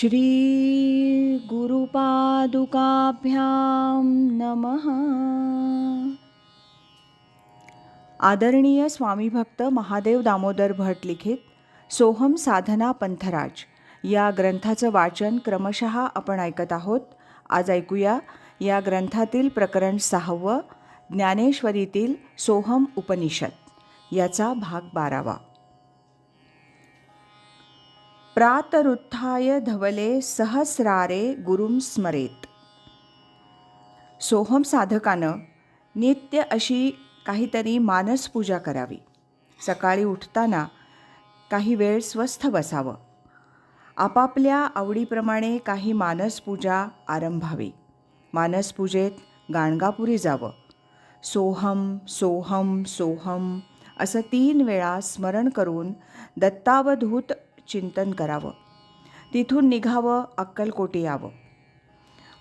श्री गुरुपादुकाभ्यां नमः. आदरणीय स्वामीभक्त महादेव दामोदर भट लिखित सोहम साधना पंथराज या ग्रंथाचं वाचन क्रमशः आपण ऐकत आहोत. आज ऐकूया या ग्रंथातील प्रकरण सहावं ज्ञानेश्वरीतील सोहम उपनिषद. याचा भाग बारावा. प्रातरुत्थाय धवले सहस्रारे गुरुं स्मरेत. सोहम साधकानं नित्य अशी काहीतरी मानसपूजा करावी. सकाळी उठताना काही वेळ स्वस्थ बसावं. आपापल्या आवडीप्रमाणे काही मानसपूजा आरंभावी. मानसपूजेत गाणगापुरी जावं. सोहम सोहम सोहम असं तीन वेळा स्मरण करून दत्तावधूत चिंतन करावं. तिथून निघावं अक्कलकोटी यावं.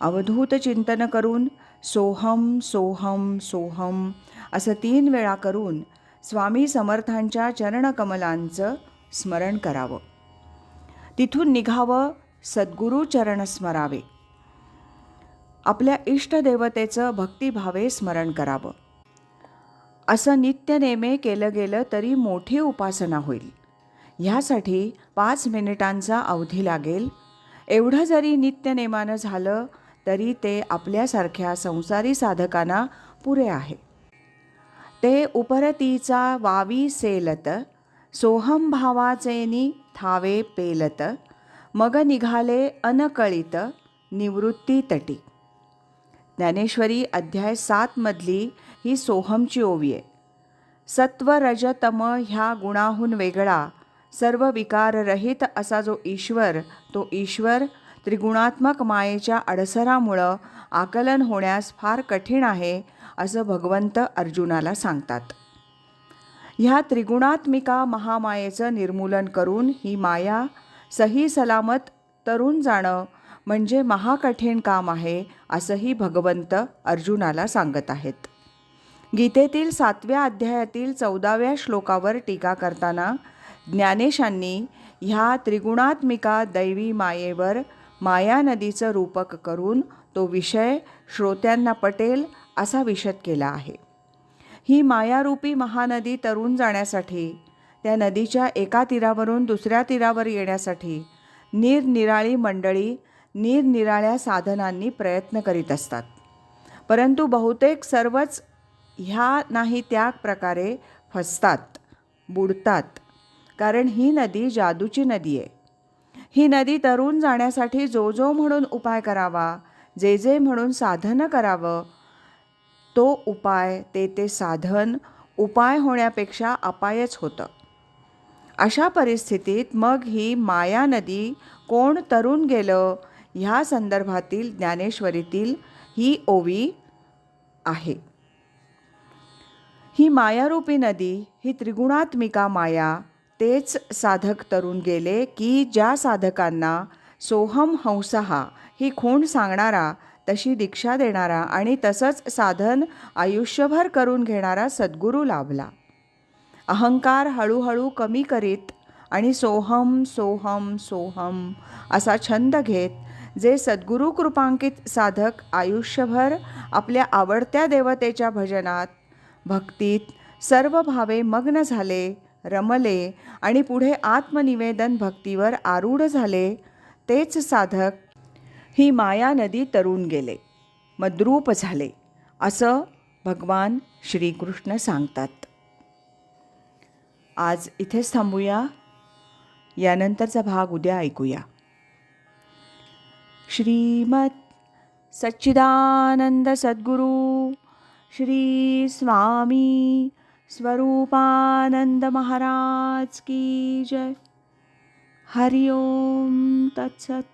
अवधूत चिंतन करून सोहम सोहम सोहम असं तीन वेळा करून स्वामी समर्थांच्या चरणकमलांचं स्मरण करावं. तिथून निघावं सद्गुरू चरण स्मरावे. आपल्या इष्टदेवतेचं भक्तिभावे स्मरण करावं. असं नित्यनेमे केलं गेलं तरी मोठी उपासना होईल. ह्यासाठी पाच मिनिटांचा अवधी लागेल. एवढं जरी नित्यनेमानं झालं तरी ते आपल्यासारख्या संसारी साधकांना पुरे आहे. ते उपरतीचा वावी सेलत सोहम भावाचेनी थावे पेलत मग निघाले अनकळित निवृत्ती तटी. ज्ञानेश्वरी अध्याय सातमधली ही सोहमची ओवी आहे. सत्व रजतम ह्या गुणाहून वेगळा सर्व विकाररहित असा जो ईश्वर तो ईश्वर त्रिगुणात्मक मायेच्या अडसरामुळं आकलन होण्यास फार कठीण आहे असं भगवंत अर्जुनाला सांगतात. ह्या त्रिगुणात्मिका महामायेचं निर्मूलन करून ही माया सही सलामत तरुण जाणं म्हणजे महाकठीण काम आहे असंही भगवंत अर्जुनाला सांगत आहेत. गीतेतील सातव्या अध्यायातील चौदाव्या श्लोकावर टीका करताना ज्ञानेशांनी ह्या त्रिगुणात्मिका दैवी मायेवर माया नदीचं रूपक करून तो विषय श्रोत्यांना पटेल असा विशद केला आहे. ही मायारूपी महानदी तरुण जाण्यासाठी त्या नदीच्या एका तीरावरून दुसऱ्या तीरावर येण्यासाठी निरनिराळी मंडळी निरनिराळ्या साधनांनी प्रयत्न करीत असतात. परंतु बहुतेक सर्वच ह्या नाही त्या प्रकारे फसतात बुडतात. कारण ही नदी जादूची नदी आहे. ही नदी तरुण जाण्यासाठी जो जो म्हणून उपाय करावा जे जे म्हणून साधनं करावं तो उपाय ते ते साधन उपाय होण्यापेक्षा अपायच होतं. अशा परिस्थितीत मग ही माया नदी कोण तरुण गेलं ह्या संदर्भातील ज्ञानेश्वरीतील ही ओवी आहे. ही मायारूपी नदी ही त्रिगुणात्मिका माया तेच साधक तरुण गेले की ज्या साधकांना सोहम हंसहा ही खूण सांगणारा तशी दीक्षा देणारा आणि तसंच साधन आयुष्यभर करून घेणारा सद्गुरू लाभला. अहंकार हळूहळू कमी करीत आणि सोहम सोहम सोहम असा छंद घेत जे सद्गुरू कृपांकित साधक आयुष्यभर आपल्या आवडत्या देवतेच्या भजनात भक्तीत सर्व भावे मग्न झाले रमले आणि पुढे आत्मनिवेदन भक्तीवर आरूढ झाले तेच साधक ही माया नदी तरुण गेले मद्रूप झाले असं भगवान श्रीकृष्ण सांगतात. आज इथेच थांबूया. यानंतरचा भाग उद्या ऐकूया. श्रीमत सच्चिदानंद सद्गुरू श्री स्वामी स्वरूपानंद महाराज की जय हरिओम तत्सत